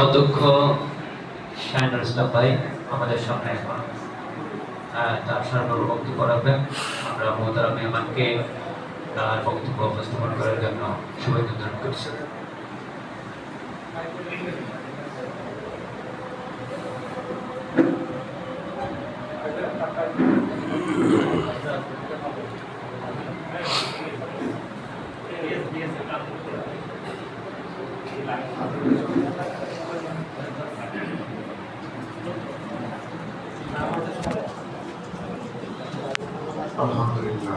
অধ্যক্ষ শাহিনুল ইসলাম ভাই আমাদের সামনে এখন তার সার্বর বক্তব্য রাখবেন। আমরা মোহতারা মেহমানকে তার বক্তব্য উপস্থাপন করার জন্য শুভেচ্ছা করছি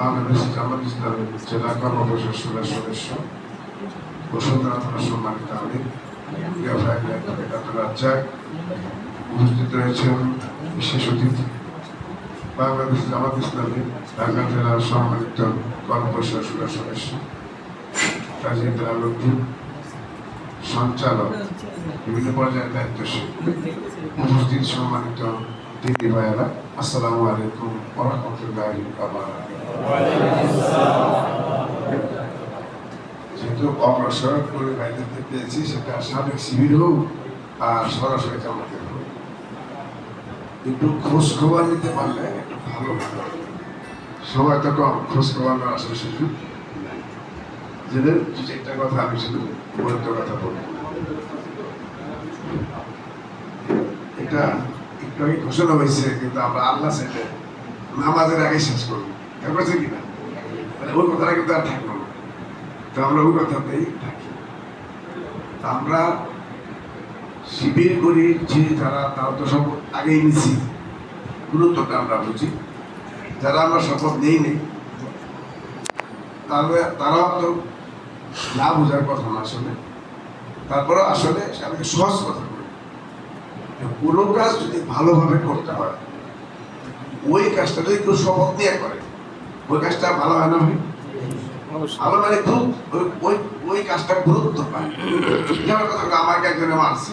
বাংলাদেশ জামাত ইসলামের জেলা কর্মপ্রশাসনের সদস্য বসুন্ধরা থানা সম্মানিত আমি রাজ্জাক, উপস্থিত রয়েছেন বিশেষ অতিথি। বাংলাদেশ জামাত ইসলামের ঢাকা জেলার সম্মানিত কর্মপ্রশাসনের সদস্য রাজীব আলমদ্দিন সঞ্চালক, বিভিন্ন পর্যায়ের দায়িত্বশীল। উপস্থিত সম্মানিত দিদি ভাইয়েরা, আসসালামু আলাইকুম ওরহমতুল্লাহি যেহেতু অগ্রসর করে বাইরেতে পেয়েছি, সেটা সাবেক শিবির হোক আর সরাসরি জামাতে হোক। একটু খোঁজ খবর নিতে পারলে একটু ভালো সময় তো কম খোঁজ খবর নেওয়ার আসলে নাই। যেদের দু কথা আমি শুধু বলতে কথা বলব এটা আগে ঘোষণা হয়েছে কিন্তু আমরা আল্লাহ চাইলে নামাজের আগে শেষ করব। আছে কিনা? মানে ওই কথাটা কিন্তু আর থাকল না। তো আমরা ওই কথাতেই থাকি। আমরা শিবির করি যে যারা, তারা তো সব আগেই নিছি। গুরুত্বটা আমরা বুঝি। যারা আমরা শপথ নেই নেই, তাহলে তারাও তো না বোঝার কথা না আসলে তারপরে আসলে আমি সহজ কথা কোনো কাজ যদি ভালোভাবে করতে হয় ওই কাজটা যদি কেউ শপথ নিয়ে করে ওই কাজটা ভালো হয় না ভাই? ভালো মানে খুব ওই- ওই কাজটা গুরুত্ব পায়। যেমন কথা আমাকে একজনে মারছে।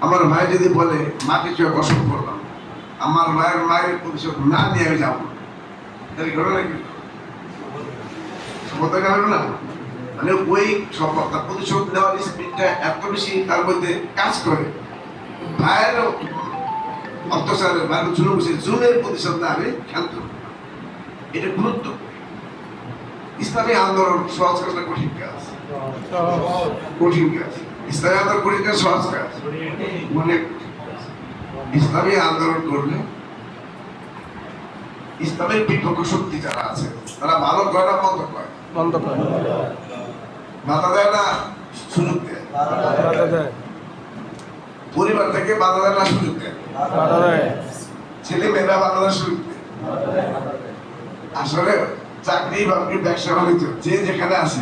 আমার ভাই যদি বলে মাকে চুয়ে পছন্দ করলাম আমার মায়ের মায়ের প্রতিশোধ না নিয়ে আমি যাব। তাহলে ঘটনা কি শপথ না? মানে ওই শপথটা প্রতিশোধ নেওয়ার স্পিডটা এত বেশি তার মধ্যে কাজ করে। ভাইয়ের অত্যাচারের ভাইয়ের জুলুম সে জুলের প্রতিশোধ আমি ক্ষান্ত এটা গুরুত্ব। ইসলামী আন্দোলন সহজ কাজ না কঠিন কাজ? কঠিন কাজ। ইসলামী আন্দোলন কঠিন কাজ সহজ কাজ। অনেক ইসলামী আন্দোলন করলে ইসলামের বিপক্ষ শক্তি যারা আছে তারা ভালো করে না মন্দ করে? বন্ধ করে। বাধা দেয় না সুযোগ দেয়। পরিবার থেকে বাধা দেয় না সুযোগ দেয়। ছেলে মেয়েরা বাধা দেয় সুযোগ আসলে চাকরি বাকরি ব্যবসা বাণিজ্য যে যেখানে আছে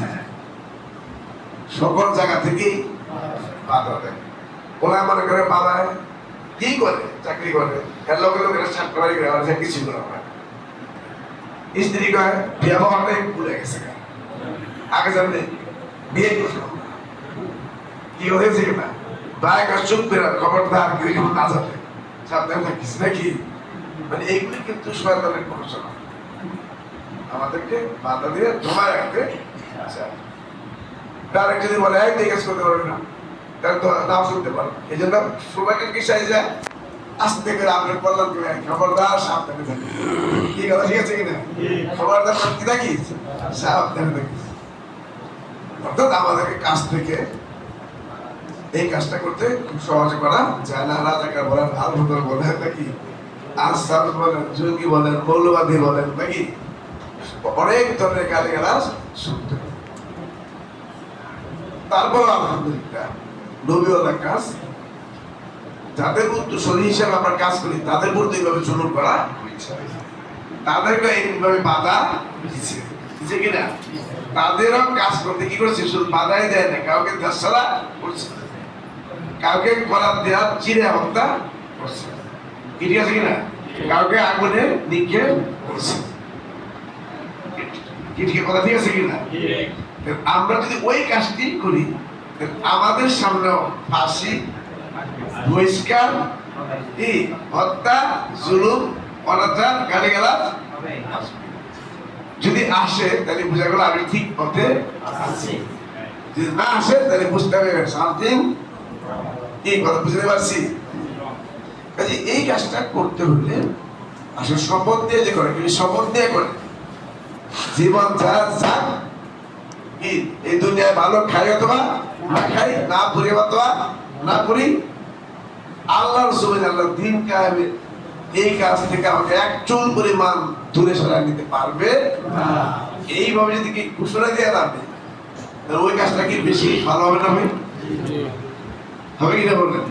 সকল জায়গা থেকেই বাধা দেয়। ওরা মনে করে বাধায় কি করে চাকরি করে? এর লোকের লোকের করে আমার কিছু করে না। স্ত্রী কয় বিয়ে ভুলে গেছে আগে জানলে বিয়ে করছ কি হয়েছে কিনা ভাই কাজ চুপ করে খবরদার যেমন না জানে সাবধানে থাকিস নাকি? মানে এইগুলি কিন্তু শয়তানের প্ররোচনা আমাদেরকে বাধা দিয়ে জমায় রাখতে তার যদি বলে এক দিয়ে করতে পারবে না। তাহলে তো নাও শুনতে পারো এই জন্য সবাইকে কি চাইছে আস্তে করে আপনার কল্যাণ করে খবরদার, সাবধানে থাকে। কি কথা, ঠিক আছে কিনা? খবরদার কি থাকি সাবধানে থাকিস অর্থাৎ আমাদেরকে কাছ থেকে এই কাজটা করতে খুব সহজে করা যায় না। রাজাকার বলেন আলবদর বলেন নাকি? আনসার বলেন জঙ্গি বলেন, মৌলবাদী বলেন নাকি? অনেক ধরনের গালি গালাজ শুনতে তারপর আলহামদুলিল্লাহ কাজ, যাদের উত্তরসূরি হিসেবে আমরা কাজ করি, তাদের প্রতি এইভাবে করা তাদেরকে এইভাবে বাধা দিচ্ছে কিনা? তাদেরও কাজ করতে কি করেছে? শুধু বাধাই দেয় না, কাউকে দেশ ছাড়া করছে। কাউকে করার দেওয়া চিরে হত্যা করছে। ঠিক আছে কিনা কাউকে আগুনে নিক্ষেপ করছে। কথা ঠিক আছে কিনা আমরা যদি ওই কাজটি করি আমাদের সামনেও ফাঁসি বহিষ্কার হত্যা জুলুম অনাচার গালি গালাজ যদি আসে তাহলে বোঝা গেল আমি ঠিক পথে আছি। যদি না আসে তাহলে বুঝতে হবে সামথিং কি কথা বুঝতে পারছি? কাজে এই কাজটা করতে হলে আসলে শপথ দিয়ে যে করে, কিন্তু শপথ দিয়ে করে। জীবন ছাড়া যাক, কি এই দুনিয়ায় ভালো খাই অথবা না খাই, না পুরি অথবা না পুরি, আল্লাহর জমিন আল্লাহ দিন কায়েমে এই কাজ থেকে আমাকে এক চুল পরিমাণ দূরে সরাই নিতে পারবে? এইভাবে যদি কি ঘোষণা রাখবে তাহলে ওই কাজটা কি বেশি ভালো হবে না জি হবে কিনা বললেন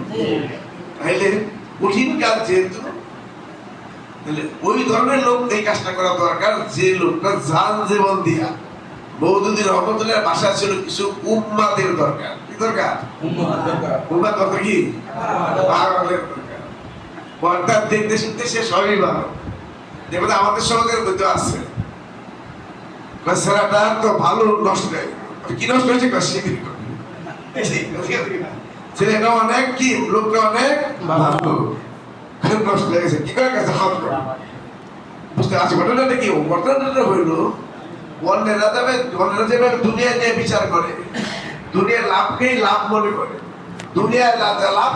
তাইলে কঠিন কাজ যেহেতু তাহলে ওই ধরনের লোক এই কাজটা করা দরকার যে লোকটা জান জীবন দিয়া। বৌদ্ধি রহমতুল্লাহ ভাষা ছিল কিছু উম্মাদের দরকার। কি দরকার? কি? পাগলের দরকার। অর্থাৎ দেখতে শুনতে সে সবই ভালো। আমাদের সমাজের মধ্যে আছে। ছেলেটা তো ভালো নষ্ট হয় কি নষ্ট হয়েছে করে। ছেলেটা অনেক কি? লোকটা অনেক ভালো। নষ্ট হয়ে কি করে গেছে? খবর বুঝতে পারছি। ঘটনাটা কি? ঘটনাটা হইল, অন্যেরা যাবে অন্যেরা যাবে দুনিয়া নিয়ে বিচার করে। দুনিয়ার লাভকেই লাভ মনে করে। যা লাভ